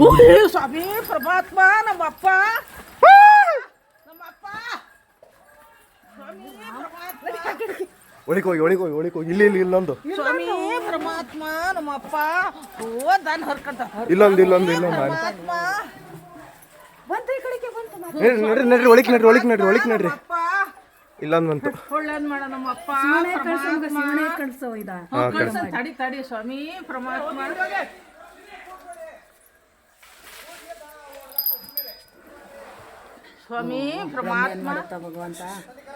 ಸ್ವಾಮಿ ಪರಮಾತ್ಮ ನಮ್ಮಪ್ಪ. ನಮ್ಮಪ್ಪ. ಸ್ವಾಮಿ ಪರಮಾತ್ಮ. ಒಳಿಕ್ ಹೋಗಿ ಒಳಿಕ್ ಹೋಗಿ ಒಳಿಕ್ ಹೋಗಿ ಇಲ್ಲಿ ಇಲ್ಲಿ ಇಲ್ಲೊಂದು ಸ್ವಾಮಿ ಪರಮಾತ್ಮ ನಮ್ಮಪ್ಪ. ಓ ದಾನ್ ಹರ್ಕಂತ. ಇಲ್ಲೊಂದು ಇಲ್ಲೊಂದು ಇಲ್ಲೊಂದು. ಪರಮಾತ್ಮ. ನಡ್ರಿ ನಡ್ರಿ ನಡ್ರಿ ಒಳಿಕ್ ನಡ್ರಿ ಒಳಿಕ್ ನಡ್ರಿ ಒಳಿಕ್ ನಡ್ರಿ. ಇಲ್ಲೊಂದು ಬಂತು. ಒಳ್ಳೇದ್ ಮಾಡ ನಮ್ಮಪ್ಪ ಕಳ್ಸೋ ಇದ. ಕಳ್ಸ. ತಡಿ ತಡಿ ಸ್ವಾಮಿ ಪರಮಾತ್ಮ. ಸ್ವಾಮಿ ಪರಮಾತ್ಮ. ಭಗವಂತ.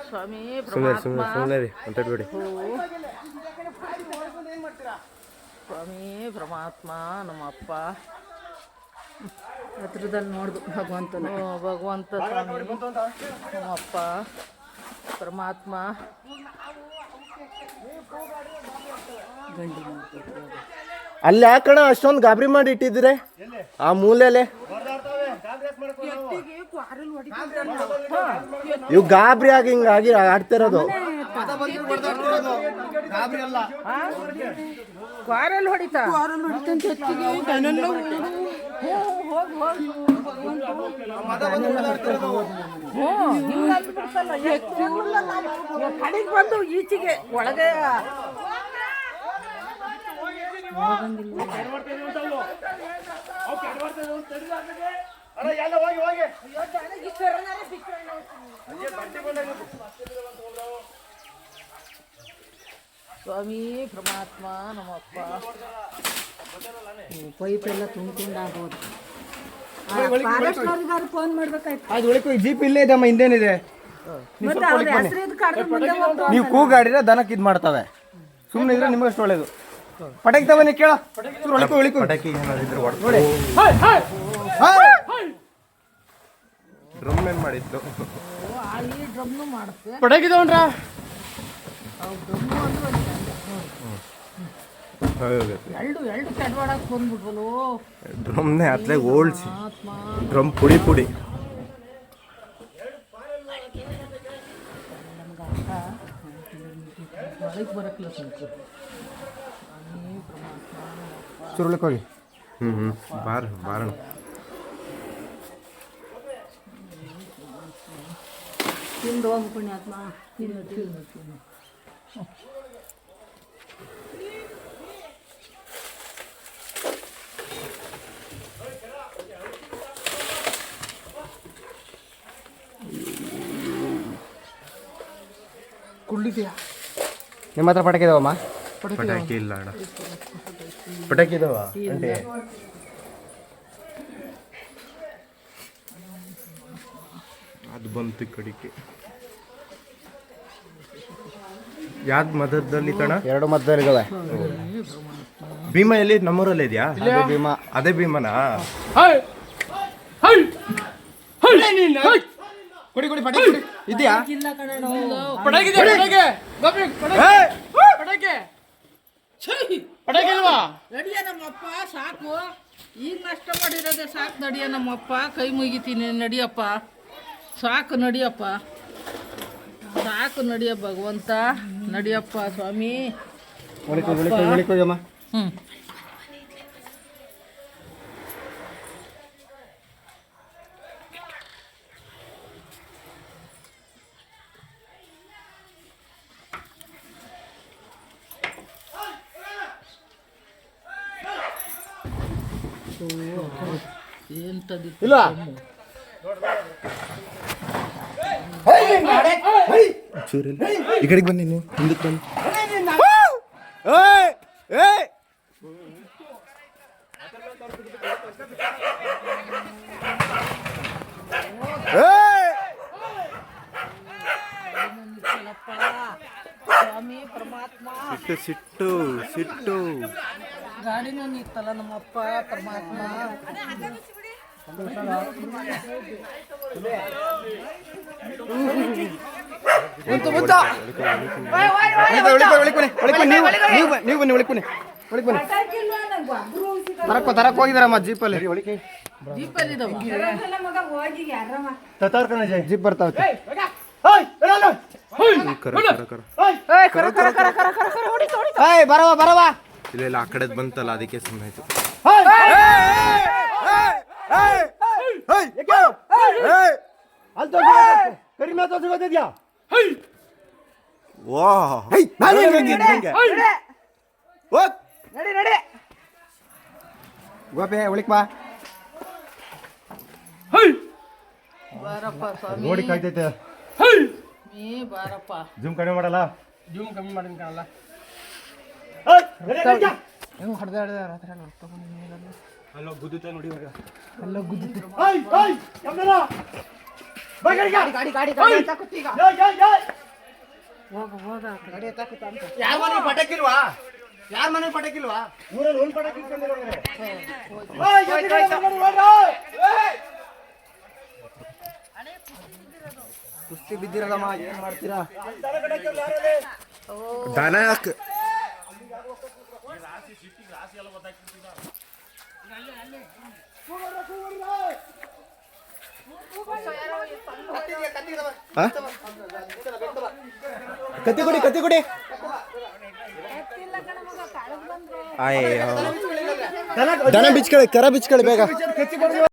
ಸ್ವಾಮಿ ಸುಮ್ಮನೆ ಪರಮಾತ್ಮ. ಸುಮ್ಮನೆ ಸುಮ್ಮನೆ ರೀ ಸ್ವಾಮಿ ಪರಮಾತ್ಮ ನಮ್ಮಪ್ಪ. ಹತ್ರದಲ್ಲಿ ನೋಡ್ದು ಭಗವಂತನ. ಭಗವಂತ ಸ್ವಾಮಿ. ನಮ್ಮಪ್ಪ. ಪರಮಾತ್ಮ. ಅಲ್ಲಿ ಯಾಕಣ ಅಷ್ಟೊಂದು ಗಾಬರಿ ಮಾಡಿ ಇಟ್ಟಿದ್ರೆ ಆ ಮೂಲೆಲೆ? ಇವು ಗಾಬ್ರಿ ಆಗಿ ಹಿಂಗಾಗಿ ಆಡ್ತಿರೋದು. ಕ್ವಾರಲ್ ಹೊಡಿತಾ? ಕ್ವಾರಲ್ ಹೊಡಿತಂತ ಹೆಚ್ಚಿಗೆ ಕೈನೆಲ್ಲ ಕಡೆಗೆ ಬಂದು ಈಚೆಗೆ ಒಳಗೆ. ಸ್ವಾಮಿ ಪರಮಾತ್ಮ ನಮ್ಮಪ್ಪ. ಪೈಪ್ ಎಲ್ಲ ತುಂಬ್ಕೊಂಡಾಗೋದು ಫೋನ್ ಮಾಡ್ಬೇಕಾಯ್ತು. ಅದು ಒಳಗೆ ಜೀಪ್ ಇಲ್ಲೇ ಇದಮ್ಮ ಹಿಂದೇನಿದೆ? ಮತ್ತೆ ಅವ್ರ ಮುಂದೆ ನೀವು ಕೂಗಾಡಿದ್ರೆ ದನಕ್ಕೆ ಇದು ಮಾಡ್ತವೆ. ಸುಮ್ಮನೆ ಇದ್ರೆ ನಿಮಗಷ್ಟು ಒಳ್ಳೇದು. ಪಟಾಕಿ ತಗೊಂಡು ಕೇಳ. ಪಟಾಕಿ ಒಳಿಕು ಪಟಾಕಿ ನೋಡಿ. ಡ್ರಮ್ ಏನ್ ಮಾಡಿತ್ತು ಡ್ರಮ್ನು ಮಾಡುತ್ತೆ. ಎರಡು ಎರಡು ಕೆಡವಾಡಕ್ಕೆ ಡ್ರಮ್ನೇ ಅತ್ಲೆ ಓಲ್ಸಿ ಡ್ರಮ್ ಪುಡಿ ಪುಡಿ. ಚುರುಳಕ್ಕೆ ಹೋಗಿ. ಹ್ಞೂ ಹ್ಞೂ ಬಾರ ಬಾರಣ ತಿಂದು ಹೋಗು ಪುಣ್ಯಾತ್ಮ. ತಿನ್ನು ತಿನ್ನು ತಿನ್ನು. ಕುಳ್ಳಿದ್ಯಾ? ನಿಮ್ಮ ಹತ್ರ ಪಟಾಕಿ ಇದಾವಮ್ಮ? ಪಟಾಕಿ ಇಲ್ಲ ಅಣ್ಣ. ಪಟಾಕಿ ಇದಾವ? ಅಂಟೆ. ಅದು ಬಂತು ಕಡಿಕೆ ಯಾವ್ದು ಮಧ್ಯದಲ್ಲಿ ಕಣ? ಎರಡು ಮಧ್ಯದಲ್ಲಿ ಇದಾವೆ ಭೀಮ ಎಲ್ಲಿ? ನಮ್ಮೂರಲ್ಲಿ ಇದೆಯಾ? ಅದೇ ಭೀಮ. ಅದೇ ಭೀಮನಾ? ಕೊಡಿ ಕೊಡಿ ಪಟಾಕಿ ಕೊಡಿ. ಇದೆಯಾ? ನಡಿಯ ನಮ್ಮಪ್ಪ ಸಾಕು. ಈಗ ನಷ್ಟ ಮಾಡಿರೋದೆ ಸಾಕು ನಡಿಯ ನಮ್ಮಪ್ಪ. ಕೈ ಮುಗಿತೀನಿ ನಡಿಯಪ್ಪ. ಸಾಕು ನಡಿಯಪ್ಪ. ಸಾಕು ನಡಿಯ ಭಗವಂತ. ನಡಿಯಪ್ಪ ಸ್ವಾಮಿ. ಒಳಿಕೋ ಒಳಿಕೋ ಒಳಿಕೋಗಮ್ಮ ಹ್ಞೂ ಎಂತದಿ ಇಲ್ಲ. ಚೂರಿಲ್ಲ ಈ ಕಡೆಗೆ ಬನ್ನಿ ನೀವು ಹಿಂದಕ್ಕೆ ಬನ್ನಿ ಏಯ್! ಏಯ್! ಏಯ್! ಸ್ವಾಮಿ ಪರಮಾತ್ಮ ಸಿಟ್ಟು ಸಿಟ್ಟು ಸಿಟ್ಟು ಗಾಡಿನೂ ನಿತ್ತಲ್ಲ ನಮ್ಮಪ್ಪ ಪರಮಾತ್ಮ ಒಳಿಕೋ, ಒಳಿಕೋ, ಒಳಿಕೋ, ನೀವು ನೀವು ಬನ್ನಿ, ಒಳಿಕ್ ಬನ್ನಿ ಒಳಿಕ್ ಬನ್ನಿ ತರಕ್ ತರಕ್ ಹೋಗಿದಾರಮ್ಮ ಜೀಪಲ್ಲಿ ಜೀಪ್ ಬರ್ತಾವ ಬರವ ಬರವ ಇಲ್ಲ ಇಲ್ಲ ಆ ಕಡೆ ಬಂತಲ್ಲ ಅದಕ್ಕೆ ಸುಮ್ಮನೆ ಆಯ್ತು! ಅಲ್ಲಿ ತೋರ್ಸು, ಕರಿಮೆ ಗೊತ್ತಿದ್ಯಾ ವಾ ನಾನು ಹೆಂಗೆ ಹೋಗ್ ಗೋಪೆ ಉಳಿಕ್ ಬಾ. ಬಾರಪ್ಪ ಸ್ವಾಮಿ. ನೋಡಿ ಕಾಯ್ತೈತೆ. ನೀ ಬಾರಪ್ಪ. ಜೂಮ್ ಕಡಿಮೆ ಮಾಡಲ್ಲ. ಜೂಮ್ ಕಮ್ಮಿ ಮಾಡಿನ ಕಾಣಲ್ಲ. ಹೆಂಗ್ ಹೊಡೆದ ಹೊಡೆದ ರಾತ್ರಿ ಅಲ್ಲ ಗುದ್ದುತ್ತೆ ನೋಡಿ ಇವಾಗ. ಎಲ್ಲ ಗುದ್ದಿತ್ತು ಗಾಡಿ ಗಾಡಿ ಗಾಡಿ ಎತ್ತಾಕುತ್ತಿ ಈಗ ಹೋಗ ಹೋಗ ಗಾಡಿ ಎತ್ತಾಕುತ್ತ ಅಂತ ಯಾರ ಮನೆ ಪಟಾಕಿಲ್ವಾ ಯಾರ ಮನೆ ಪಟಾಕಿಲ್ವಾ ಊರಲ್ಲಿ ಒಂದು ಪಟಾಕಿ ಇಟ್ಕೊಂಡು ಹೋಗೋರೆ. ಕುಸ್ತಿ ಬಿದ್ದಿರಲ್ಲಮ್ಮ ಏನ್ ಮಾಡ್ತೀರಾ ದನ ಹಾಕ್ ಆ? ಕತ್ತಿ ಕೊಡಿ ಕತ್ತಿ ಕೊಡಿ. ಅಯ್ಯೋ ದನ ಬಿಚ್ಕೊಳ್ಳಿ ಕರ ಬಿಚ್ಕೊಳ್ಳಿ ಬೇಗ.